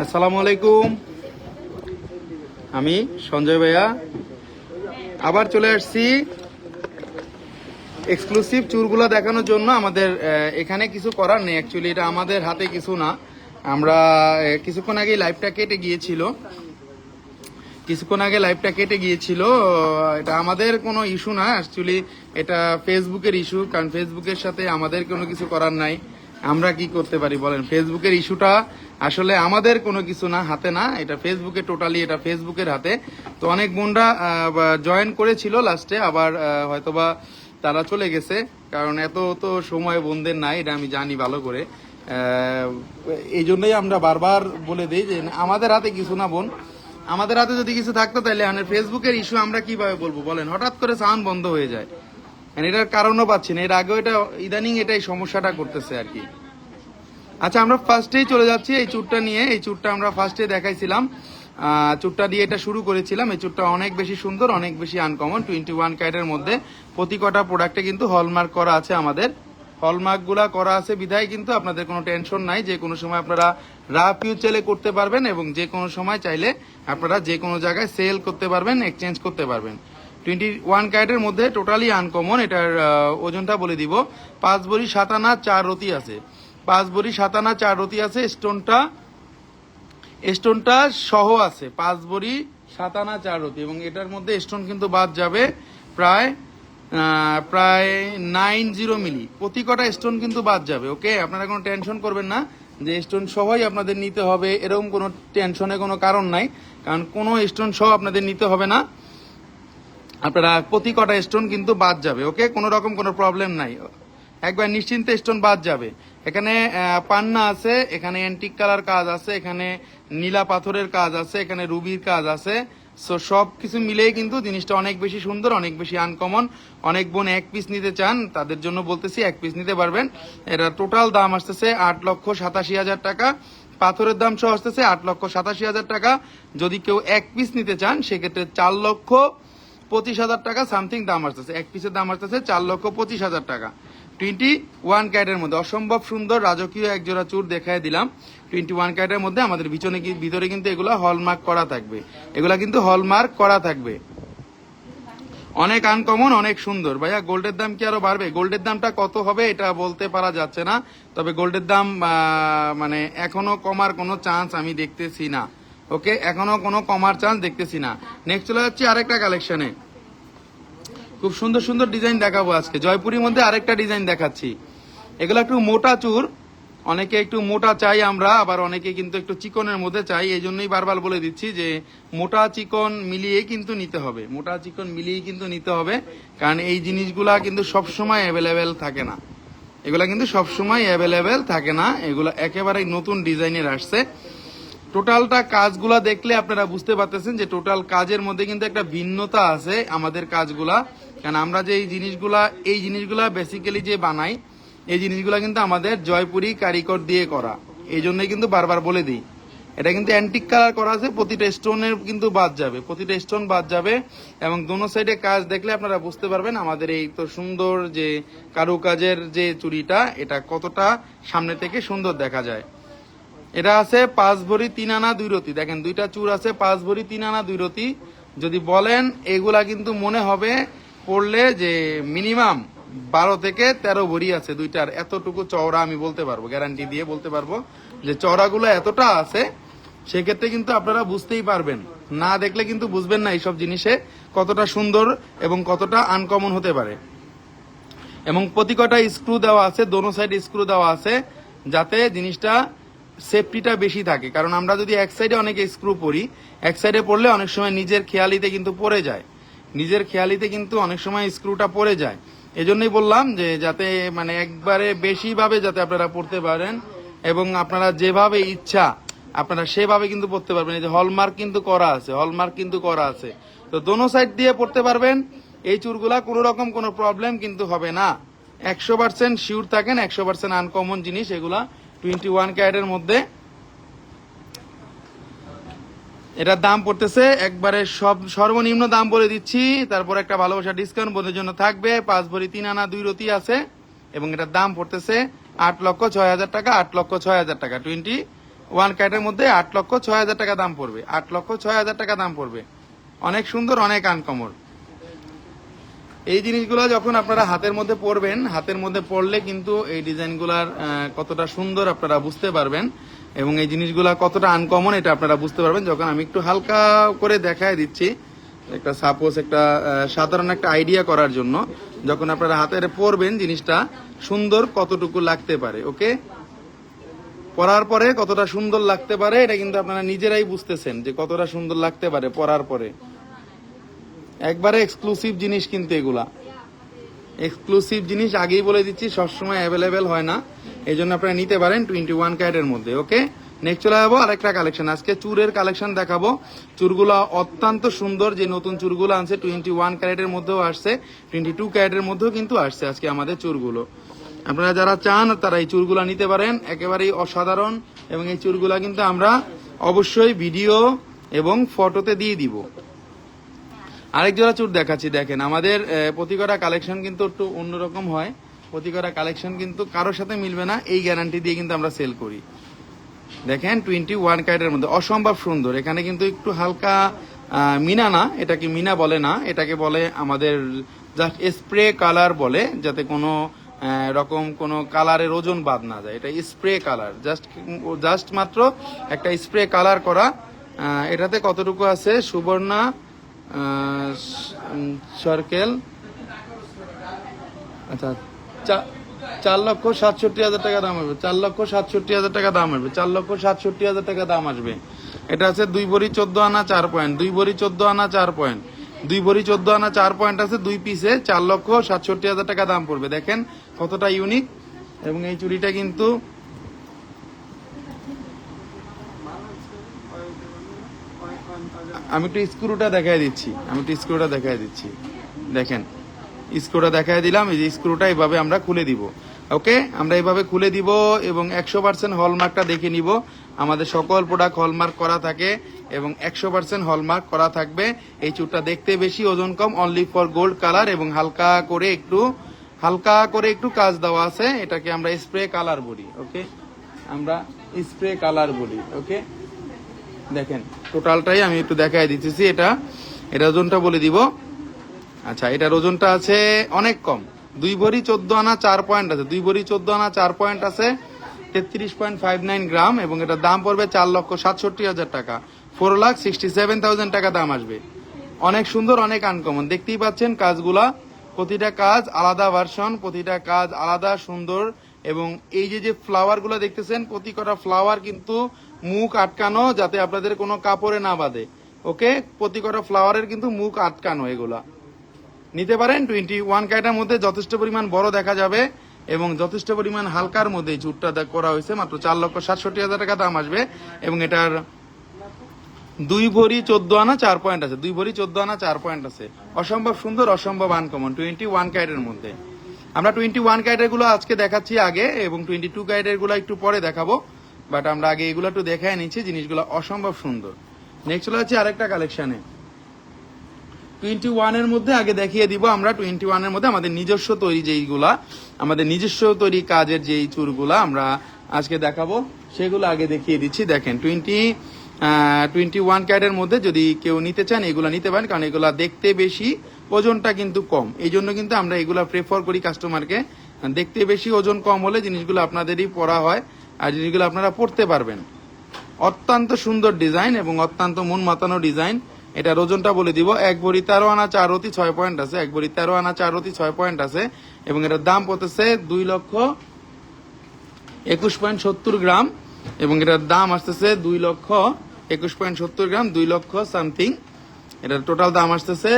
আসসালামু আলাইকুম। আমি সঞ্জয় ভাইয়া। আবার চলে আসছি এক্সক্লুসিভ চুরগুলো দেখানোর জন্য। আমাদের এখানে কিছু করার নেই অ্যাকচুয়ালি এটা আমাদের হাতে কিছু না। আমরা কিছুক্ষণ আগে লাইভটা কেটে গিয়েছিল। কিছুক্ষণ আগে লাইভটা কেটে গিয়েছিল। এটা আমাদের কোনো ইস্যু না অ্যাকচুয়ালি এটা ফেসবুকের ইস্যু কারণ ফেসবুকের সাথে আমাদের কোনো কিছু করার নাই। আমরা কি করতে পারি বলেন? ফেসবুকের ইস্যুটা আসলে আমাদের কোনো কিছু না, হাতে না। এটা ফেসবুকে টোটালি এটা ফেসবুকের হাতে। তো অনেক বোনরা জয়েন করেছিল লাস্টে আবার হয়তোবা তারা চলে গেছে। কারণ এত তো সময় বোনদের নাই, এটা আমি জানি ভালো করে। এই জন্যই আমরা বারবার বলে দিই যে আমাদের হাতে কিছু না বোন। আমাদের হাতে যদি কিছু থাকতো তাহলে ফেসবুকের ইস্যু আমরা কীভাবে বলব বলেন? হঠাৎ করে সাউন্ড বন্ধ হয়ে যায়। এটার কারণও পাচ্ছি না। এর আগেও এটা ইদানিং এটাই সমস্যাটা করতেছে আর কি। আচ্ছা আমরা ফার্স্টেই চলে যাচ্ছি এই চুরটা নিয়ে। এই চুরটা আমরা ফার্স্টে দেখাইছিলাম। চুরটা দিয়ে এটা শুরু করেছিলাম। এই চুরটা অনেক বেশি সুন্দর, অনেক বেশি আনকমন টোয়েন্টি ওয়ান ক্যারেটের মধ্যে। প্রতি কটা প্রোডাক্টে কিন্তু হলমার্ক করা আছে আমাদের। হলমার্কগুলা করা আছে বিধায় কিন্তু আপনাদের কোনো টেনশন নাই। যে কোনো সময় আপনারা রাফ ইউজ করতে পারবেন এবং যে কোনো সময় চাইলে আপনারা যে কোনো জায়গায় সেল করতে পারবেন এক্সচেঞ্জ করতে পারবেন। টোয়েন্টি ওয়ান ক্যারেটের মধ্যে টোটালি আনকমন, এটার ওজনটা বলে দিব। পাঁচ বড়ি সাতানা চার রতি আছে। পাঁচ বড়ি সাতানা চার রতি আছে, স্টোনটা স্টোনটা সহ আছে। পাঁচ বড়ি সাতানা চার রতি। এবং এটার মধ্যে স্টোন কিন্তু বাদ যাবে প্রায় প্রায় নাইন জিরো মিলি। প্রতি কটা স্টোন কিন্তু বাদ যাবে, ওকে? আপনারা কোনো টেনশন করবেন না। যে স্টোন সহই আপনাদের নিতে হবে, এরকম কোনো টেনশনের কোনো কারণ নাই। কারণ কোনো স্টোন সহ আপনাদের নিতে হবে না। আপনারা প্রতি কটা স্টোন কিন্তু বাদ যাবে ওকে কোনো রকম কোনো প্রবলেম নাই। একবার নিশ্চিন্তে স্টোন বাদ যাবে। এখানে পান্না আছে, এখানে অ্যান্টিক কালার কাজ আছে, এখানে নীলা পাথরের কাজ আছে, এখানে রুবির কাজ আছে। সো সব কিছু মিলেই কিন্তু জিনিসটা অনেক বেশি সুন্দর, অনেক বেশি আনকমন অনেক বোন এক পিস নিতে চান, তাদের জন্য বলতেছি এক পিস নিতে পারবেন। এটা টোটাল দাম আসতেছে আট লক্ষ সাতাশি হাজার টাকা। পাথরের দাম সহ আসতেছে আট লক্ষ সাতাশি হাজার টাকা। যদি কেউ এক পিস নিতে চান, সেক্ষেত্রে চার লক্ষ পঁচিশ হাজার টাকা, সামথিং দাম আসতেছে। এক পিসের দাম আসতেছে চার লক্ষ পঁচিশ হাজার টাকা। টোয়েন্টি ওয়ান ক্যারেটের মধ্যে, অসম্ভব সুন্দর রাজকীয় এক জোড়া চুর দেখায় দিলাম। টোয়েন্টি ওয়ান ক্যারেটের মধ্যে আমাদের পিছনে ভিতরে কিন্তু এগুলো হলমার্ক করা থাকবে। এগুলা কিন্তু হলমার্ক করা থাকবে। অনেক আনকমন অনেক সুন্দর। ভাইয়া, গোল্ডের দাম কি আরও বাড়বে? গোল্ডের দামটা কত হবে এটা বলতে পারা যাচ্ছে না। তবে গোল্ডের দাম মানে এখনও কমার কোনো চান্স আমি দেখতেছি না। ওকে, এখনও কোনো কমার চান্স দেখতেছি না। নেক্সট চলে যাচ্ছি আরেকটা কালেকশনে খুব সুন্দর সুন্দর ডিজাইন দেখাবো আজকে। জয়পুরের মধ্যে আরেকটা ডিজাইন দেখাচ্ছি। এগুলো একটু মোটা চুর। অনেকে একটু মোটা চাই আমরা, আবার অনেকে কিন্তু একটু চিকনের মধ্যে চাই। এই জন্যই বারবার বলে দিচ্ছি যে, মোটা চিকন মিলিয়ে কিন্তু নিতে হবে। মোটা চিকন মিলিয়ে কিন্তু নিতে হবে। কারণ এই জিনিসগুলা কিন্তু সবসময় অ্যাভেলেবেল থাকে না। এগুলা কিন্তু সবসময় অ্যাভেলেবেল থাকে না। এগুলো একেবারেই নতুন ডিজাইনের আসছে। টোটালটা কাজগুলা দেখলে আপনারা বুঝতে পারতেছেন যে টোটাল কাজের মধ্যে কিন্তু একটা ভিন্নতা আছে আমাদের কাজগুলা। কারণ আমরা যে এই জিনিসগুলা এই জিনিসগুলা বেসিক্যালি যে বানাই, এই জিনিসগুলা কিন্তু আমাদের জয়পুরি কারিগর দিয়ে করা। এই জন্যই কিন্তু বারবার বলে দিই, এটা কিন্তু অ্যান্টিক কালার করা আছে, প্রতিটা স্টোনের কিন্তু বাদ যাবে, প্রতিটা স্টোন বাদ যাবে এবং দোনো সাইডে কাজ দেখলে আপনারা বুঝতে পারবেন আমাদের এই তো সুন্দর যে কারুকাজের যে চুরিটা, এটা কতটা সামনে থেকে সুন্দর দেখা যায়। এটা আছে পাঁচ ভরি তিন আনা দুই রতি। দেখেন, দুইটা চুর আছে, পাঁচ ভরি তিন আনা দুই রতি। যদি বলেন, এগুলা কিন্তু মনে হবে পড়লে যে মিনিমাম বারো থেকে তেরো ভরি আছে দুইটার। এতটুকু চওড়া আমি বলতে পারব, গ্যারান্টি দিয়ে বলতে পারব যে চওড়াগুলো এতটা আছে, সেক্ষেত্রে কিন্তু আপনারা বুঝতেই পারবেন। না দেখলে কিন্তু বুঝবেন না এইসব জিনিসে কতটা সুন্দর এবং কতটা আনকমন হতে পারে। এবং প্রতি কটা স্ক্রু দেওয়া আছে, দোনো সাইড স্ক্রু দেওয়া আছে, যাতে জিনিসটা সেফটিটা বেশি থাকে। কারণ আমরা যদি এক সাইডে অনেকে স্ক্রু পরি, এক সাইডে পড়লে অনেক সময় নিজের খেয়ালিতে কিন্তু পড়ে যায়। নিজের খেয়ালিতে কিন্তু অনেক সময় স্ক্রুটা পড়ে যায়। এজন্যই বললাম যে, যাতে মানে একবারে বেশিভাবে যাতে আপনারা পড়তে পারেন এবং আপনারা যেভাবে ইচ্ছা, আপনারা সেভাবে কিন্তু পড়তে পারবেন। এই যে হলমার্ক কিন্তু করা আছে হলমার্ক কিন্তু করা আছে। তো দোনো সাইড দিয়ে পড়তে পারবেন। এই চুরগুলা কোনো রকম কোনো প্রবলেম কিন্তু হবে না। একশো পার্সেন্ট শিওর থাকেন, একশো পার্সেন্ট আনকমন জিনিস, এগুলা টোয়েন্টি ওয়ান ক্যারেটের মধ্যে। এটার দাম পড়তেছে, একবারে সব সর্বনিম্ন দাম বলে দিচ্ছি। তারপর একটা ভালোবাসা ডিসকাউন্ট বোধের জন্য থাকবে। পাঁচ ভরি, তিন আনা, দুই রতি আছে। এবং এটার দাম পড়তেছে আট লক্ষ ছয় হাজার টাকা, আট লক্ষ ছয় হাজার টাকা। টোয়েন্টি ওয়ান ক্যারেটের মধ্যে আট লক্ষ ছয় হাজার টাকা দাম পড়বে। আট লক্ষ ছয় হাজার টাকা দাম পড়বে। অনেক সুন্দর, অনেক আনকমর এই জিনিসগুলো যখন আপনারা হাতের মধ্যে পরবেন, হাতের মধ্যে পড়লে কিন্তু এই ডিজাইনগুলার কতটা সুন্দর আপনারা বুঝতে পারবেন এবং এই জিনিসগুলা কতটা আনকমন এটা আপনারা বুঝতে পারবেন। যখন আমি একটু হালকা করে দেখায় দিচ্ছি, একটা সাপোজ একটা সাধারণ একটা আইডিয়া করার জন্য, যখন আপনারা হাতের পরবেন জিনিসটা, সুন্দর কতটুকু লাগতে পারে, ওকে? পরার পরে কতটা সুন্দর লাগতে পারে, এটা কিন্তু আপনারা নিজেরাই বুঝতেছেন যে কতটা সুন্দর লাগতে পারে পরার পরে। একবারে এক্সক্লুসিভ জিনিস কিন্তু এগুলা। এক্সক্লুসিভ জিনিস আগেই বলে দিচ্ছি, সবসময় অ্যাভেলেবেল হয় না। এই জন্য আপনারা নিতে পারেন টোয়েন্টি ওয়ান ক্যারেটের মধ্যে ওকে নেক্সট চলে যাব আরেকটা কালেকশন আজকে চুরের কালেকশন দেখাবো। চুরগুলো অত্যন্ত সুন্দর, যে নতুন চুরগুলো আনছে টোয়েন্টি ওয়ান ক্যারেটের মধ্যেও আসছে টোয়েন্টি টু ক্যারেটের মধ্যেও কিন্তু আসছে আজকে আমাদের চুরগুলো। আপনারা যারা চান, তারা এই চুরগুলা নিতে পারেন। একেবারেই অসাধারণ, এবং এই চুরগুলা কিন্তু আমরা অবশ্যই ভিডিও এবং ফটোতে দিয়ে দিব। আরেক জোড়া চুর দেখাচ্ছি দেখেন। আমাদের আহ, প্রতি কটা কালেকশন কিন্তু একটু অন্যরকম হয়। প্রতি কটা কালেকশন কিন্তু কারোর সাথে মিলবে না এই গ্যারান্টি দিয়ে কিন্তু আমরা সেল করি। দেখেন টোয়েন্টি ওয়ান কার্ডের মধ্যে। অসম্ভব সুন্দর। এখানে কিন্তু একটু হালকা মিনা না এটাকে মিনা বলে না। এটাকে বলে আমাদের জাস্ট স্প্রে কালার বলে যাতে কোনো রকম কোনো কালারের ওজন বাদ না যায়। এটা স্প্রে কালার জাস্ট জাস্ট মাত্র একটা স্প্রে কালার করা। এটাতে কতটুকু আছে? সুবর্ণা সার্কেল। আচ্ছা চার লক্ষ সাতষট্টি হাজার টাকা দাম আসবে। চার লক্ষ সাতষট্টি হাজার টাকা দাম আসবে। চার লক্ষ সাতষট্টি হাজার টাকা দাম আসবে। এটা আছে দুই ভরি চোদ্দ আনা চার পয়েন্ট। দুই ভরি চোদ্দ আনা চার পয়েন্ট। দুই ভরি চোদ্দ আনা চার পয়েন্ট আছে দুই পিসে চার লক্ষ সাতষট্টি হাজার টাকা দাম পড়বে। দেখেন কতটা ইউনিক এবং এই চুড়িটা কিন্তু আমি একটু স্ক্রুটা দেখাই দিচ্ছি। আমি একটু স্ক্রুটা দেখাই দিচ্ছি। দেখেন, স্ক্রুটা দেখাই দিলাম, এই যে স্ক্রুটা এইভাবে আমরা খুলে দিব। ওকে? আমরা এইভাবে খুলে দিব এবং একশো পার্সেন্ট হলমার্কটা দেখে নিব। আমাদের সকল প্রোডাক্ট হলমার্ক করা থাকে এবং একশো পার্সেন্ট হলমার্ক করা থাকবে। এই চুরটা দেখতে বেশি ওজন কম অনলি ফর গোল্ড কালার এবং হালকা করে একটু, হালকা করে একটু কাজ দেওয়া আছে। এটাকে আমরা স্প্রে কালার বলি, ওকে? আমরা স্প্রে কালার বলি, ওকে? দেখেন টোটালটাই আমি একটু দেখাই দিতেছি এটা। এটা ওজনটা বলে দিব। আচ্ছা এটার ওজনটা আছে অনেক কম। দুই ভরি চোদ্দ আনা চার পয়েন্ট আছে। দুই ভরি চোদ্দ আনা চার পয়েন্ট আছে, তেত্রিশ পয়েন্ট ফাইভ নাইন গ্রাম, এবং এটার দাম পড়বে চার লক্ষ সাতষট্টি হাজার টাকা। Four lakh sixty seven thousand টাকা দাম আসবে। অনেক সুন্দর, অনেক আনকমন দেখতেই পাচ্ছেন কাজগুলা। প্রতিটা কাজ আলাদা ভার্সন প্রতিটা কাজ আলাদা, সুন্দর। এবং এই যে যে ফ্লাওয়ারগুলো দেখতেছেন, প্রতি কটা ফ্লাওয়ার কিন্তু মুখ আটকানো যাতে আপনাদের কোনো কাপড়ে না বাঁধে। ওকে প্রতি কটা ফ্লাওয়ারের কিন্তু মুখ আটকানো এগুলা। নিতে পারেন টোয়েন্টি ওয়ান ক্যারেটের মধ্যে যথেষ্ট পরিমাণ বড় দেখা যাবে এবং যথেষ্ট পরিমাণ হালকার মধ্যে চুটটা করা হয়েছে। মাত্র চার লক্ষ সাতষট্টি হাজার টাকা দাম আসবে এবং এটার দুই ভরি চোদ্দ আনা চার পয়েন্ট আছে। দুই ভরি চোদ্দ আনা চার পয়েন্ট আছে। অসম্ভব সুন্দর, অসম্ভব আনকমন টোয়েন্টি ওয়ান ক্যারেটের মধ্যে। আমরা টোয়েন্টি ওয়ান ক্যারেটেরগুলো আজকে দেখাচ্ছি আগে এবং টোয়েন্টি টু ক্যারেটেরগুলো একটু পরে দেখাবো বাট আমরা আগে এগুলো একটু দেখাই নিচ্ছি, জিনিসগুলো অসম্ভব সুন্দর। নেক্সট চলে যাচ্ছে আরেকটা কালেকশনে টোয়েন্টি ওয়ানের মধ্যে আগে দেখিয়ে দিব আমরা টোয়েন্টি ওয়ানের মধ্যে আমাদের নিজস্ব তৈরি যেইগুলা, আমাদের নিজস্ব তৈরি কাজের যেই চুরগুলা আমরা আজকে দেখাবো, সেগুলো আগে দেখিয়ে দিচ্ছি। দেখেন টোয়েন্টি টোয়েন্টি ওয়ান ক্যারেটের মধ্যে যদি কেউ নিতে চান, এগুলো নিতে পারেন, কারণ এগুলো দেখতে বেশি ওজনটা কিন্তু কম। এই জন্য কিন্তু আমরা এগুলা প্রেফার করি কাস্টমারকে দেখতে বেশি ওজন কম হলে জিনিসগুলো আপনাদেরই পরা হয় আর জিনিসগুলো আপনারা পড়তে পারবেন। অত্যন্ত সুন্দর ডিজাইন এবং অত্যন্ত মন মাতানো ডিজাইন এটার ওজনটা বলে দিব, এক ভরি তেরো আনা চার রতি ছয় পয়েন্ট আছে, এক ভরি তেরো আনা চার রতি ছয় পয়েন্ট আছে এবং এটার দাম পড়তেছে দুই লক্ষ একুশ পয়েন্ট সত্তর গ্রাম এবং এটার দাম আসতেছে দুই লক্ষ একুশ পয়েন্ট সত্তর গ্রাম, দুই লক্ষ সামথিং এটার টোটাল দাম আসতেছে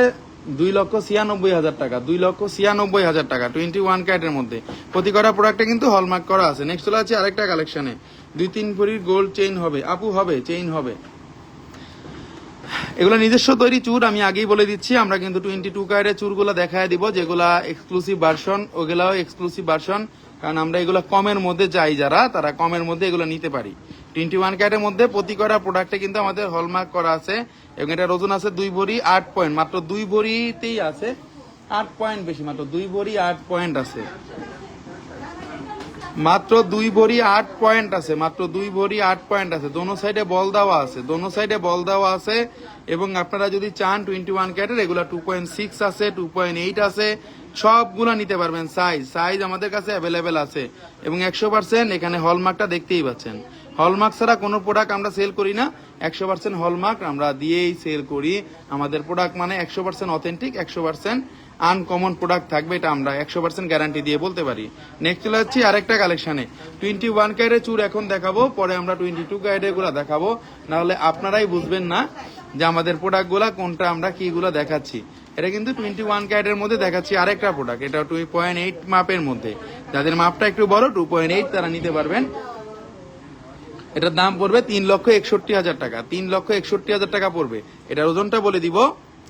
দুই লক্ষ ছিয়ানব্বই হাজার টাকা, দুই লক্ষ ছিয়ানব্বই হাজার টাকা টোয়েন্টি ওয়ান ক্যারেটের মধ্যে। প্রতি কটা প্রোডাক্টে কিন্তু হলমার্ক করা আছে। নেক্সট চলে আছে আরেকটা কালেকশনে দুই তিন ভরির গোল্ড চেইন হবে। আপু, হবে চেইন হবে। এগুলো নিজস্ব তৈরি চুর, আমি আগেই বলে দিচ্ছি। আমরা কিন্তু টোয়েন্টি টু কার্ডের চুরগুলো দেখায় দিব, যেগুলা এক্সক্লুসিভ ভার্সন ওগুলাও এক্সক্লুসিভ ভার্সন কারণ আমরা এগুলো কমের মধ্যে চাই যারা, তারা কমের মধ্যে এগুলো নিতে পারি। টোয়েন্টি ওয়ান ক্যারের মধ্যে প্রতি করা প্রোডাক্টে কিন্তু আমাদের হলমার্ক করা আছে। এবং এটার ওজন আছে দুই ভরি আট পয়েন্ট মাত্র দুই ভরিতেই আছে। আট পয়েন্ট বেশি, মাত্র দুই ভরি আট পয়েন্ট আছে। মাত্র দুই ভরি আট পয়েন্ট আছে, মাত্র দুই ভরি আট পয়েন্ট আছে। দোনো সাইডে বল দেওয়া আছে, দোনো সাইডে বল দেওয়া আছে। এবং আপনারা যদি চান টোয়েন্টি ওয়ান ক্যারেট এগুলো টু পয়েন্ট সিক্স আছে টু পয়েন্ট এইট আছে, সবগুলো নিতে পারবেন সাইজ সাইজ আমাদের কাছে অ্যাভেলেবেল আছে। এবং একশো পার্সেন্ট এখানে হলমার্কটা দেখতেই পাচ্ছেন। হলমার্ক ছাড়া কোনো প্রোডাক্ট আমরা সেল করি না। একশো পার্সেন্ট হলমার্ক আমরা দিয়েই সেল করি। আমাদের প্রোডাক্ট মানে একশো পার্সেন্ট অথেন্টিক একশো পার্সেন্ট আনকমন প্রোডাক্ট থাকবে এটা আমরা একশো পার্সেন্ট গ্যারান্টি দিয়ে বলতে পারি। নেক্সট চলে যাচ্ছি আরেকটা কালেকশনে টোয়েন্টি ওয়ান ক্যারের চুর এখন দেখাবো, পরে আমরা টোয়েন্টি টু ক্যারেটেরগুলা দেখাবো। নাহলে আপনারাই বুঝবেন না যে আমাদের প্রোডাক্টগুলা কোনটা আমরা কিগুলা দেখাচ্ছি। এটা কিন্তু টোয়েন্টি ওয়ান ক্যারেটের মধ্যে দেখাচ্ছি আরেকটা প্রোডাক্ট এটা টু পয়েন্ট এইট মাপের মধ্যে। যাদের মাপটা একটু বড় টু পয়েন্ট এইট তারা নিতে পারবেন। এটার দাম পড়বে তিন লক্ষ একষট্টি হাজার টাকা। তিন লক্ষ একষট্টি হাজার টাকা পড়বে। এটার ওজনটা বলে দিব।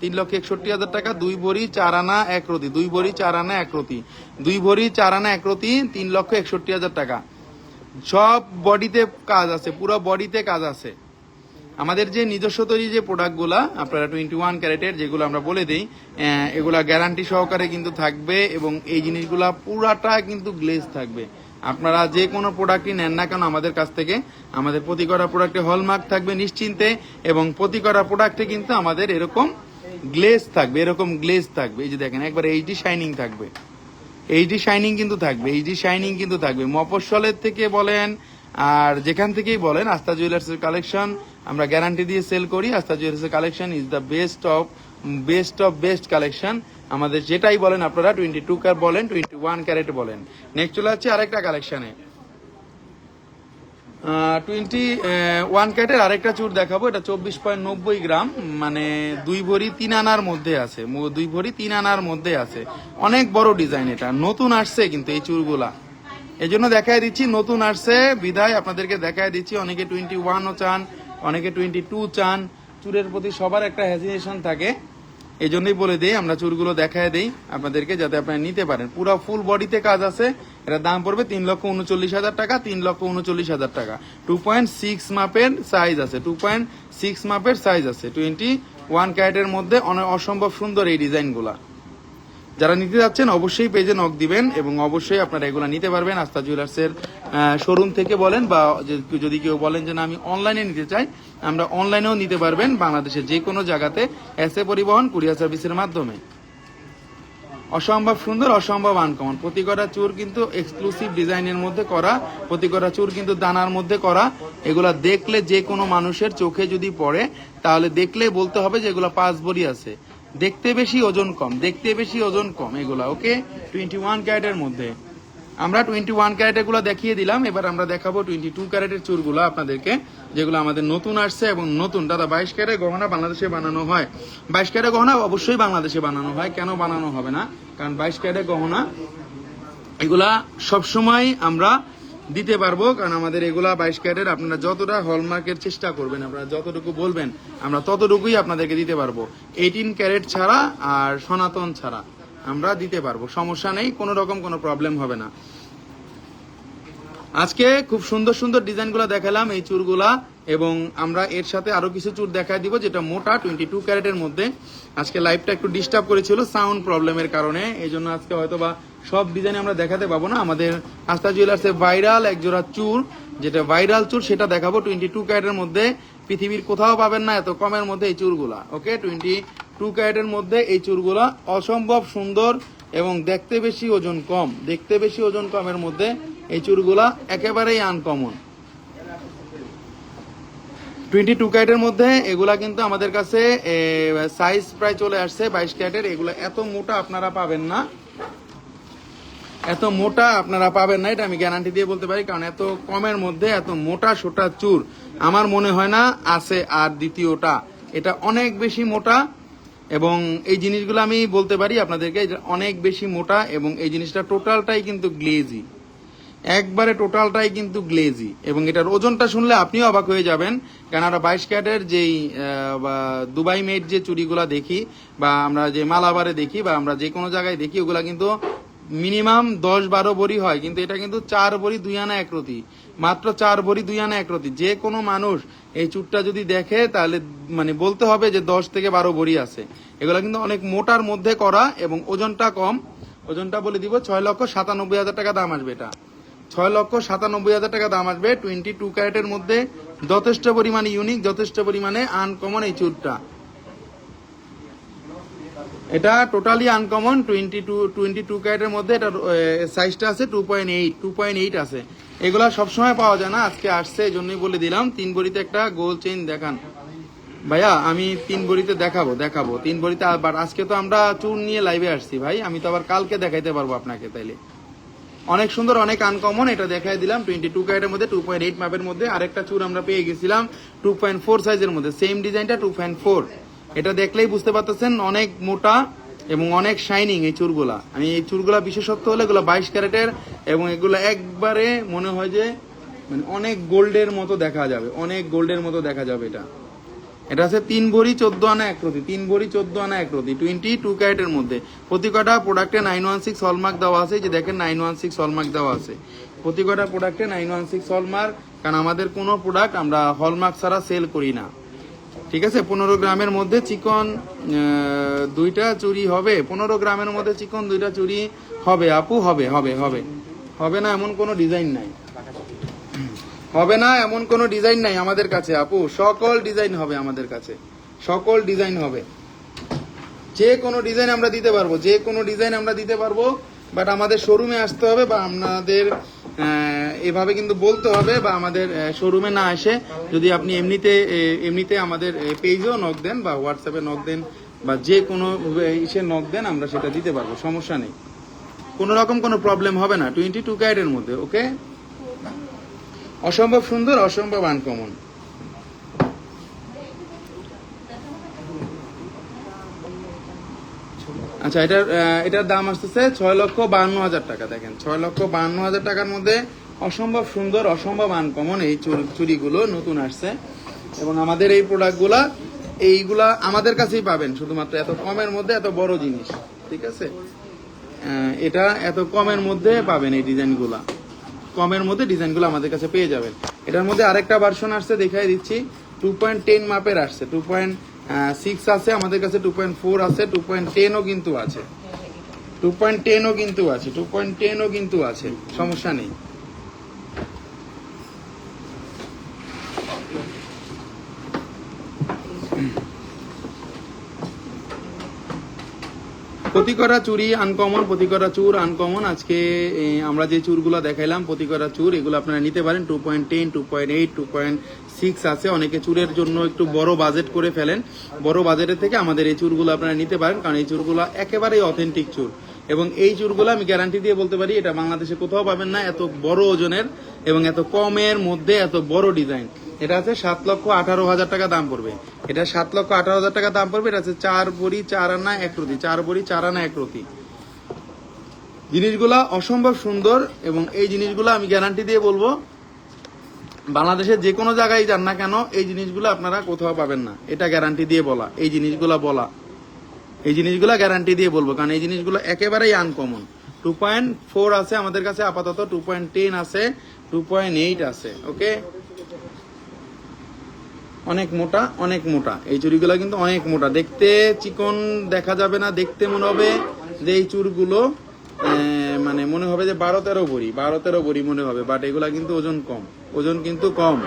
তিন লক্ষ একষট্টি হাজার টাকা, দুই ভরি চার আনা এক রতি, দুই ভরি চার আনা এক রতি, দুই ভরি চার আনা এক রতি, তিন লক্ষ একষট্টি হাজার টাকা। সব বডিতে কাজ আছে, পুরো বডিতে কাজ আছে। আমাদের যে নিজস্ব তৈরি যে প্রোডাক্টগুলা, আপনারা টোয়েন্টি ওয়ান ক্যারেটের যেগুলো আমরা বলে দিই এগুলা গ্যারান্টি সহকারে কিন্তু থাকবে এবং এই জিনিসগুলা পুরাটা কিন্তু গ্লেজ থাকবে। আপনারা যে কোনো প্রোডাক্টই নেন না কেন আমাদের কাছ থেকে, আমাদের প্রতি করা প্রোডাক্টে হলমার্ক থাকবে নিশ্চিন্তে এবং প্রতি করা প্রোডাক্টে কিন্তু আমাদের এরকম গ্লেজ থাকবে, এরকম গ্লেজ থাকবে। এই যে দেখেন, একবার এইচডি শাইনিং থাকবে। এইচডি শাইনিং কিন্তু থাকবে এইচডি শাইনিং কিন্তু থাকবে। মফস্বলের থেকে বলেন, আর যেখান থেকেই বলেন আস্থা জুয়েলার্সের কালেকশন আমরা গ্যারান্টি দিয়ে সেল করি। আস্থা জুয়েলার্সের collection is the best of best of best collection আমাদের যেটাই বলেন আপনারা টোয়েন্টি টু কার বলেন টোয়েন্টি ওয়ান ক্যারেট বলেন। নেক্সট চলে যাচ্ছে আরেকটা কালেকশনে টোয়েন্টি ওয়ান ক্যাটের আরেকটা চুর দেখাবো, এটা চব্বিশ পয়েন্ট নব্বই গ্রাম মানে দুই ভরি তিন আনার মধ্যে আছে দুই ভরি তিন আনার মধ্যে আছে। অনেক বড় ডিজাইন এটা, নতুন আসছে কিন্তু এই চুরগুলা। এই জন্য দেখায় দিচ্ছি, নতুন আসছে বিধায় আপনাদেরকে দেখায় দিচ্ছি, অনেকে টোয়েন্টি ওয়ানও চান, অনেকে টোয়েন্টি টু চান, চুরের প্রতি সবার একটা হ্যাজিটেশন থাকে। এই জন্যই বলে দিই, আমরা চুরগুলো দেখায় দিই আপনাদেরকে যাতে আপনারা নিতে পারেন। পুরো ফুল বডিতে কাজ আছে এটা দাম পড়বে তিন লক্ষ উনচল্লিশ হাজার টাকা, তিন লক্ষ উনচল্লিশ হাজার টাকা। টু পয়েন্ট সিক্স মাপের সাইজ আছে টু পয়েন্ট সিক্স মাপের সাইজ আছে। টোয়েন্টি ওয়ান ক্যারেটের মধ্যে অনেক অসম্ভব সুন্দর এই ডিজাইনগুলা যারা নিতে যাচ্ছেন, অবশ্যই পেজে নক দিবেন এবং অবশ্যই আপনারা এগুলো নিতে পারবেন। আস্থা জুয়েলার্সের শোরুম থেকে বলেন বা যদি কেউ বলেন যে, না, আমি অনলাইনে নিতে চাই আমরা অনলাইনেও নিতে পারবেন বাংলাদেশের যে কোনো জায়গাতে এসে পরিবহন, কুরিয়ার সার্ভিসের মাধ্যমে। অসম্ভব সুন্দর, অসম্ভব আনকমন প্রতি করা চুর কিন্তু এক্সক্লুসিভ ডিজাইনের মধ্যে করা প্রতি করা চুর কিন্তু দানার মধ্যে করা। এগুলা দেখলে যে কোনো মানুষের চোখে যদি পড়ে, তাহলে দেখলে বলতে হবে যে, এগুলা পাঁচ বড়ি আছে। দেখতে বেশি ওজন কম, দেখতে বেশি ওজন কম এগুলা, ওকে? টোয়েন্টি ওয়ান ক্যারেটের মধ্যে। আমরা টোয়েন্টি ওয়ান ক্যারেটেরগুলো দেখিয়ে দিলাম, এবার আমরা দেখাবো টোয়েন্টি টু ক্যারেটের চুরগুলো আপনাদেরকে, যেগুলো আমাদের নতুন আসছে এবং নতুন। দাদা, বাইশ ক্যারেট গহনা বাংলাদেশে বানানো হয়। বাইশ ক্যারেট গহনা অবশ্যই বাংলাদেশে বানানো হয়, কেন বানানো হবে না? কারণ বাইশ ক্যারেট গহনা, এগুলা সবসময় আমরা দিতে পারব, কারণ আমাদের এগুলা বাইশ ক্যারেট আপনারা যতটা হলমার্কের চেষ্টা করবেন, আপনারা যতটুকু বলবেন, আমরা ততটুকুই আপনাদেরকে দিতে পারব। এইটিন ক্যারেট ছাড়া আর সনাতন ছাড়া আমরা দিতে পারব। সমস্যা নেই, কোনো রকম কোনো প্রবলেম হবে না। আজকে খুব সুন্দর সুন্দর ডিজাইনগুলো দেখালাম এই চুরগুলা, এবং আমরা এর সাথে আরও কিছু চুর দেখায় দিব, যেটা মোটা টোয়েন্টি টু ক্যারেটের মধ্যে। আজকে লাইভটা একটু ডিস্টার্ব করেছিল সাউন্ড প্রবলেমের কারণে এই জন্য আজকে হয়তো বা সব ডিজাইন আমরা দেখাতে পাবো না। আমাদের আস্থা জুয়েলার্সে ভাইরাল এক জোড়া চুর যেটা ভাইরাল চুর সেটা দেখাবো টোয়েন্টি টু ক্যারেটের মধ্যে। পৃথিবীর কোথাও পাবেন না, এত কমের মধ্যে এই চুরগুলা ওকে টোয়েন্টি টু ক্যারেটের মধ্যে এই চুরগুলা অসম্ভব সুন্দর এবং দেখতে বেশি ওজন কম, দেখতে বেশি ওজন কমের মধ্যে এই চুরগুলা একেবারেই আনকমন টোয়েন্টি টু ক্যারেটের মধ্যে এগুলা কিন্তু আমাদের কাছে সাইজ প্রায় চলে আসছে বাইশ ক্যারেটের। এগুলো এত মোটা আপনারা পাবেন না। এত মোটা আপনারা পাবেন না, এটা আমি গ্যারান্টি দিয়ে বলতে পারি, কারণ এত কমের মধ্যে এত মোটা সোটা চুর, আমার মনে হয় না আছে আর দ্বিতীয়টা। এটা অনেক বেশি মোটা এবং এই জিনিসগুলো আমি বলতে পারি আপনাদেরকে অনেক বেশি মোটা এবং এই জিনিসটা টোটালটাই কিন্তু গ্লেজি একবারে টোটালটাই কিন্তু গ্লেজি এবং এটার ওজনটা শুনলে আপনিও অবাক হয়ে যাবেন কেন আমরা বাইশ ক্যারেটের যেই দুবাই মেড যে চুরিগুলা দেখি বা আমরা যে মালাবারে দেখি বা আমরা যে কোনো জায়গায় দেখি, ওগুলা কিন্তু মিনিমাম দশ বারো ভরি হয়, কিন্তু এটা কিন্তু চার ভরি দুই আনা একরতি মাত্র চার ভরি দুই আনা একরতি যে কোনো মানুষ এই চুরটা যদি দেখে, তাহলে মানে বলতে হবে যে দশ থেকে বারো ভরি আছে। এগুলো কিন্তু অনেক মোটার মধ্যে করা এবং ওজনটা কম। ওজনটা বলে দিব, ছয় লক্ষ সাতানব্বই হাজার টাকা দাম আসবে এটা। ছয় লক্ষ সাতানব্বই হাজার টাকা দাম আসবে। টোয়েন্টি টু ক্যারেটের মধ্যে যথেষ্ট পরিমাণে ইউনিক যথেষ্ট পরিমাণে আনকমন এই চুরটা এটা totally uncommon twenty two twenty two ক্যারেটের মধ্যে এটা সাইজটা আছে two point eight two point eight আছে। এগুলা সবসময় পাওয়া যায় না, আজকে আসছে এই জন্যই বলে দিলাম। তিন বড়িতে একটা গোল চেইন দেখান। ভাইয়া, আমি তিন বড়িতে দেখাবো দেখাবো। তিন বড়িতে আবার, আজকে তো আমরা চুর নিয়ে লাইভে আসছি, ভাই। আমি তো আবার কালকে দেখাইতে পারব আপনাকে তাইলে। অনেক সুন্দর, অনেক আনকমন এটা দেখাই দিলাম। টোয়েন্টি টু ক্যারেটের মধ্যে টু পয়েন্ট এইট মাপের মধ্যে আরেকটা চুর আমরা পেয়ে গেছিলাম টু পয়েন্ট ফোর সাইজের মধ্যে। সেম ডিজাইনটা টু পয়েন্ট ফোর এটা দেখলেই বুঝতে পারতেছেন, অনেক মোটা এবং অনেক শাইনিং এই চুরগুলা আমি এই চুরগুলা বিশেষত্ব হলে এগুলো বাইশ ক্যারেটের এবং এগুলো একবারে মনে হয় যে মানে অনেক গোল্ডের মতো দেখা যাবে, অনেক গোল্ডের মতো দেখা যাবে এটা। এটা আছে তিন ভরি চোদ্দ আনা এক রতি, তিন ভরি চোদ্দ আনা এক রতি টোয়েন্টি টু ক্যারেটের মধ্যে। প্রতি কটা প্রোডাক্টে নাইন ওয়ান সিক্স হলমার্ক দেওয়া আছে যে দেখেন নাইন ওয়ান সিক্স হলমার্ক দেওয়া আছে। প্রতি কটা প্রোডাক্টে নাইন ওয়ান সিক্স হলমার্ক কারণ আমাদের কোনো প্রোডাক্ট আমরা হলমার্ক ছাড়া সেল করি না। ঠিক আছে, পনেরো গ্রামের মধ্যে চিকন দুইটা চুরি হবে। পনেরো গ্রামের মধ্যে চিকন, দুইটা চুরি হবে। আপু, হবে হবে হবে। হবে না এমন কোনো ডিজাইন নাই। হবে না এমন কোনো ডিজাইন নাই আমাদের কাছে, আপু। সকল ডিজাইন হবে আমাদের কাছে। সকল ডিজাইন হবে। যে কোনো ডিজাইন আমরা দিতে পারব, যে কোনো ডিজাইন আমরা দিতে পারব, বাট আমাদের শোরুমে আসতে হবে বা আপনাদের এভাবে কিন্তু বলতে হবে বা আমাদের শোরুমে না এসে যদি আপনি এমনিতে এমনিতে আমাদের পেজেও নক দেন বা হোয়াটসঅ্যাপে নক দেন বা যে কোনো ইসে নক দেন, আমরা সেটা দিতে পারব, সমস্যা নেই। কোনো রকম কোনো প্রবলেম হবে না টোয়েন্টি টু ক্যারেটের মধ্যে ওকে অসম্ভব সুন্দর, অসম্ভব আনকমন আচ্ছা এটার এটার দাম আসতেছে ছয় লক্ষ বান্ন হাজার টাকা, দেখেন। ছয় লক্ষ বান্ন হাজার টাকার মধ্যে অসম্ভব সুন্দর, অসম্ভব আনকমন এই চুর- চুড়িগুলো নতুন আসছে। এবং আমাদের এই প্রোডাক্টগুলা এইগুলা আমাদের কাছেই পাবেন, শুধুমাত্র এত কমের মধ্যে এত বড় জিনিস, ঠিক আছে? এটা এত কমের মধ্যে পাবেন এই ডিজাইনগুলা। কমের মধ্যে ডিজাইনগুলো আমাদের কাছে পেয়ে যাবেন। এটার মধ্যে আরেকটা ভার্সন আসছে, দেখাই দিচ্ছি। টু পয়েন্ট টেন মাপের আসছে টু পয়েন্ট সিক্স আছে, আমাদের কাছে টু পয়েন্ট ফোর আছে টু পয়েন্ট টেনও কিন্তু আছে। টু পয়েন্ট টেনও কিন্তু আছে টু পয়েন্ট টেনও কিন্তু আছে, সমস্যা নেই। প্রতিকরা চুরি আনকমন প্রতিকরা চুর আনকমন আজকে আমরা যে চুরগুলো দেখাইলাম প্রতিকরা চুর, এগুলো আপনারা নিতে পারেন two point ten two point eight two point six আছে, অনেকে চুরের জন্য একটু বড় বাজেট করে ফেলেন। বড় বাজেটের থেকে আমাদের এই চুরগুলো আপনারা নিতে পারেন, কারণ এই চুরগুলো একেবারেই অথেন্টিক চুর। এবং এই চুরগুলো আমি গ্যারান্টি দিয়ে বলতে পারি, এটা বাংলাদেশে কোথাও পাবেন না, এত বড় ওজনের এবং এত কমের মধ্যে এত বড় ডিজাইন এটা আছে সাত লক্ষ আঠারো হাজার টাকা দাম পড়বে। এটা সাত লক্ষ আঠারো হাজার টাকা দাম পড়বে, এটা আছে চার বড়ি, চার আনা, এক রতি। চার বড়ি, চার আনা, এক রতি। জিনিসগুলা অসম্ভব সুন্দর এবং এই জিনিসগুলো আমি গ্যারান্টি দিয়ে বলব বাংলাদেশের যে কোনো জায়গায় যান না কেন, এই জিনিসগুলো আপনারা কোথাও পাবেন না। এটা গ্যারান্টি দিয়ে বলা। এই জিনিসগুলো বলা। এই জিনিসগুলো গ্যারান্টি দিয়ে বলব, কারণ এই জিনিসগুলো একেবারেই আনকমন টু পয়েন্ট ফোর আছে আমাদের কাছে, আপাতত টু পয়েন্ট টেন আছে টু পয়েন্ট এইট আছে ওকে অনেক মোটা অনেক মোটা। এই চুড়িগুলো কিন্তু অনেক মোটা। দেখতে চিকন দেখা যাবে না, দেখতে মনে হবে যে এই চুরগুলো মানে হবে যে বারো তেরো বড়ি বারো তেরো বড়ি মনে হবে বাট এগুলা কিন্তু ওজন কম। ওজন কিন্তু কম।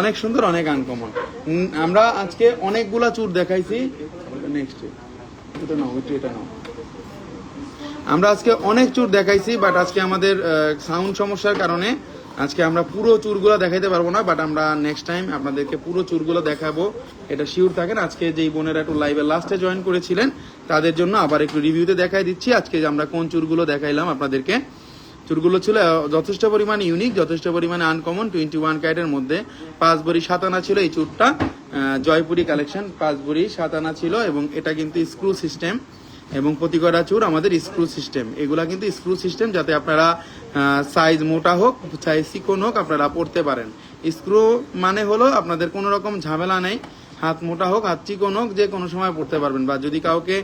অনেক সুন্দর, অনেক আনকমন আমরা আজকে অনেকগুলা চুর দেখাইছি। নেক্সট এটা আমরা আজকে অনেক চুর দেখাইছি বাট আজকে আমাদের সাউন্ড সমস্যার কারণে আজকে আমরা পুরো চুরগুলো দেখাইতে পারব না বাট আমরা নেক্সট টাইম আপনাদেরকে পুরো চুরগুলো দেখাবো। এটা শিওর থাকেন, আজকে যেই বোনেরা একটু লাইভে লাস্টে জয়েন করেছিলেন তাদের জন্য আবার একটু রিভিউতে দেখাই দিচ্ছি। আজকে আমরা কোন চুরগুলো দেখাইলাম আপনাদেরকে। চুরগুলো ছিল যথেষ্ট পরিমাণে ইউনিক যথেষ্ট পরিমাণে আনকমন টোয়েন্টি ওয়ান ক্যারেটের মধ্যে পাঁচ বড়ি সাতানা ছিল এই চুরটা। জয়পুরি কালেকশন পাঁচ বড়ি সাত আনা ছিল এবং এটা কিন্তু স্ক্রু সিস্টেম এবং প্রতিকরা চুর আমাদের স্ক্রু সিস্টেম এগুলা কিন্তু স্ক্রু সিস্টেম যাতে আপনারা সাইজ মোটা হোক সাইজ চিকন হোক আপনারা পড়তে পারেন। স্ক্রু মানে হলো আপনাদের কোনো রকম ঝামেলা নেই। হাত মোটা হোক, হাত চিকন হোক, যে কোনো সময় পড়তে পারবেন বা যদি কাউকে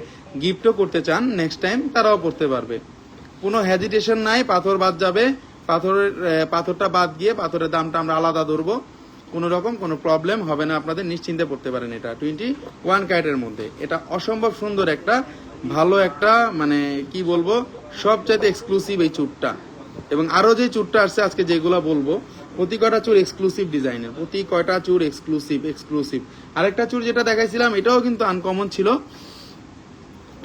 গিফটও করতে চান নেক্সট টাইম তারাও পড়তে পারবে। কোনো হেজিটেশন নাই, পাথর বাদ যাবে। পাথরের পাথরটা বাদ গিয়ে পাথরের দামটা আমরা আলাদা ধরবো। কোনো রকম কোনো প্রবলেম হবে না, আপনাদের নিশ্চিন্তে পড়তে পারেন এটা। টোয়েন্টি ওয়ান ক্যারেটের মধ্যে। এটা অসম্ভব সুন্দর একটা, ভালো একটা মানে কি বলব, সবচাইতে এক্সক্লুসিভ এই চুটটা। এবং আরও যে চুরটা আসছে, আজকে যেগুলো বলব প্রতি কয়টা চুর এক্সক্লুসিভ ডিজাইনের প্রতি কয়টা চুর এক্সক্লুসিভ এক্সক্লুসিভ আরেকটা চুর যেটা দেখাইছিলাম, এটাও কিন্তু আনকমন ছিল।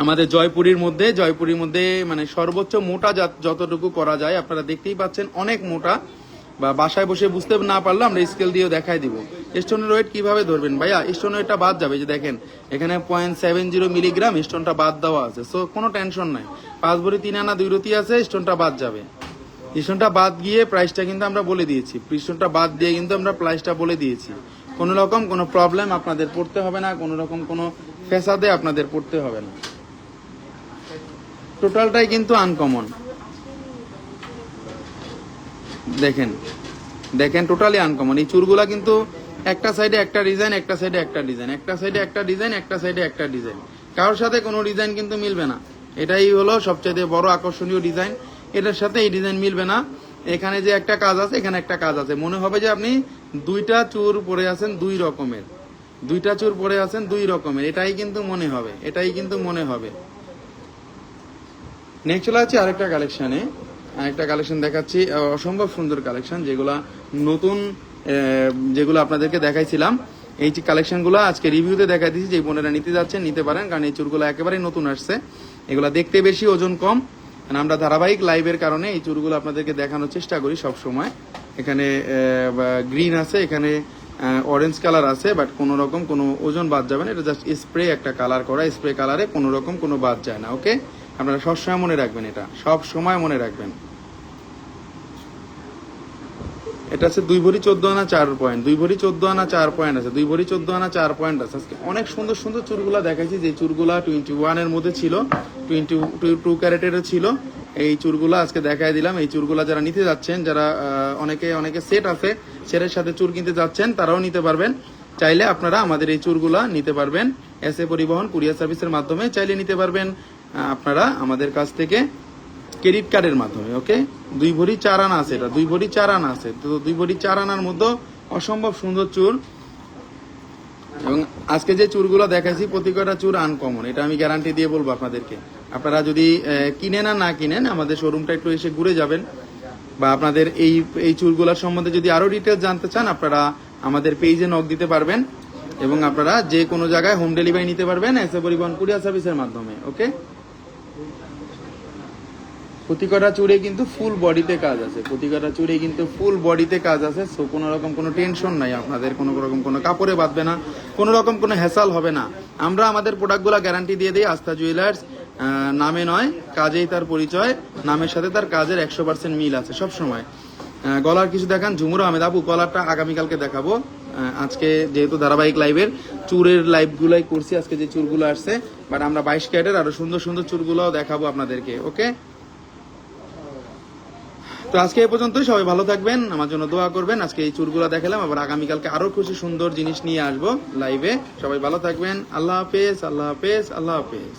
আমাদের জয়পুরীর মধ্যে জয়পুরীর মধ্যে মানে সর্বোচ্চ মোটা যতটুকু করা যায়, আপনারা দেখতেই পাচ্ছেন অনেক মোটা। বা বাসায় বসে বুঝতে না পারলে আমরা স্কেল দিয়েও দেখাই দিব। স্টোনের ওয়েট কীভাবে ধরবেন? ভাইয়া স্টোনের ওয়েটটা বাদ যাবে যে দেখেন, এখানে পয়েন্ট সেভেন জিরো মিলিগ্রাম স্টোনটা বাদ দেওয়া আছে সো কোনো টেনশন নাই। পাঁচ ভরি তিন আনা দুই রতি আছে স্টোনটা বাদ যাবে। স্টোনটা বাদ গিয়ে প্রাইসটা কিন্তু আমরা বলে দিয়েছি। স্টোনটা বাদ দিয়ে কিন্তু আমরা প্রাইসটা বলে দিয়েছি। কোনো রকম কোনো প্রবলেম আপনাদের পড়তে হবে না, কোনো রকম কোনো ফেসাদে আপনাদের পড়তে হবে না। টোটালটাই কিন্তু আনকমন দেখেন দেখেন টোটালি আনকমন এই চুরগুলা কিন্তু একটা সাইডে একটা ডিজাইন একটা সাইডে একটা ডিজাইন একটা সাইডে একটা ডিজাইন একটা সাইডে একটা ডিজাইন কারোর সাথে কোনো ডিজাইন কিন্তু মিলবে না। এটাই হলো সবচেয়ে বড় আকর্ষণীয় ডিজাইন এটার সাথে এই ডিজাইন মিলবে না। এখানে যে একটা কাজ আছে, এখানে একটা কাজ আছে। মনে হবে যে আপনি দুইটা চুর পরে আছেন দুই রকমের। দুইটা চুর পরে আছেন দুই রকমের। এটাই কিন্তু মনে হবে। এটাই কিন্তু মনে হবে। নেক্সট চলে আছে আরেকটা কালেকশনে আরেকটা কালেকশন দেখাচ্ছি। অসম্ভব সুন্দর কালেকশন যেগুলা নতুন যেগুলো আপনাদেরকে দেখাইছিলাম। এই যে কালেকশনগুলো আজকে রিভিউতে দেখা দিচ্ছি যে বোনেরা নিতে যাচ্ছেন, নিতে পারেন। কারণ এই চুরগুলো একেবারেই নতুন আসছে। এগুলা দেখতে বেশি ওজন কম। কারণ আমরা ধারাবাহিক লাইভের কারণে এই চুরগুলো আপনাদেরকে দেখানোর চেষ্টা করি সব সময় এখানে গ্রিন আছে, এখানে অরেঞ্জ কালার আছে বাট কোনো রকম কোনো ওজন বাদ যাবে না। এটা জাস্ট স্প্রে একটা কালার করা স্প্রে কালারে কোনো রকম কোনো বাদ যায় না ওকে আপনারা সবসময় মনে রাখবেন এটা। সব সময় মনে রাখবেন। এটা আছে দুই ভরি চোদ্দ আনা চার পয়েন্ট দুই ভরি চোদ্দ আনা চার পয়েন্ট আছে, দুই ভরি চোদ্দ আনা চার পয়েন্ট আছে। আজকে অনেক সুন্দর সুন্দর চুরগুলা দেখাইছি, যে চুরগুলা টোয়েন্টি ওয়ানের মধ্যে ছিল টোয়েন্টি টু ক্যারেটের ছিল। এই চুরগুলো আজকে দেখাই দিলাম। এই চুরগুলা যারা নিতে যাচ্ছেন, যারা অনেকে অনেকে সেট আছে সেটের সাথে চুর কিনতে যাচ্ছেন, তারাও নিতে পারবেন। চাইলে আপনারা আমাদের এই চুরগুলা নিতে পারবেন। এস এ পরিবহন, কুরিয়ার সার্ভিসের মাধ্যমে চাইলে নিতে পারবেন। আপনারা আমাদের কাছ থেকে ক্রেডিট কার্ডের মাধ্যমে ওকে দুই ভরি চার আনা আছে এটা, দুই ভরি চার আনা আছে। তো দুই ভরি চার আনার মধ্যে অসম্ভব সুন্দর চুর এবং আজকে যে চুরগুলো দেখাইছি, প্রতি কয়টা চুর আনকমন এটা আমি গ্যারান্টি দিয়ে বলব আপনাদেরকে। আপনারা যদি কিনেন আর না কিনেন, আমাদের শোরুমটা একটু এসে ঘুরে যাবেন। বা আপনাদের এই এই চুলগুলার সম্বন্ধে যদি আরও ডিটেলস জানতে চান, আপনারা আমাদের পেজে নক দিতে পারবেন। এবং আপনারা যে কোনো জায়গায় হোম ডেলিভারি নিতে পারবেন এসে পরিবহন কুরিয়ার সার্ভিসের মাধ্যমে ওকে প্রতিকটা চুড়ে কিন্তু ফুল বডিতে কাজ আছে। প্রতিকটা চুড়ে কিন্তু ফুল বডিতে কাজ আছে সো কোনো রকম কোনো টেনশন নাই আপনাদের, কোনো রকম কোনো কাপড়ে বাঁধবে না, কোনো রকম কোনো হেসাল হবে না। আমরা আমাদের প্রোডাক্টগুলো গ্যারান্টি দিয়ে দিই আস্থা জুয়েলার্স নামে নয়, কাজেই তার পরিচয়, নামের সাথে তার কাজের একশো পার্সেন্ট মিল আছে সব সময়। গলার কিছু দেখান, ঝুমুর আহমেদ আপু গলারটা আগামীকালকে দেখাবো। আজকে যেহেতু ধারাবাহিক লাইভের চুরের লাইভগুলাই করছি, আজকে যে চুরগুলো আসছে বাট আমরা বাইশ ক্যারেটের আরও সুন্দর সুন্দর চুরগুলোও দেখাবো আপনাদেরকে ওকে তো আজকে এই পর্যন্তই, সবাই ভালো থাকবেন, আমার জন্য দোয়া করবেন। আজকে এই চুরগুলা দেখালাম, আবার আগামীকালকে আরও খুশি সুন্দর জিনিস নিয়ে আসব লাইভে সবাই ভালো থাকবেন, আল্লাহ হাফেজ আল্লাহ হাফেজ আল্লাহ হাফেজ।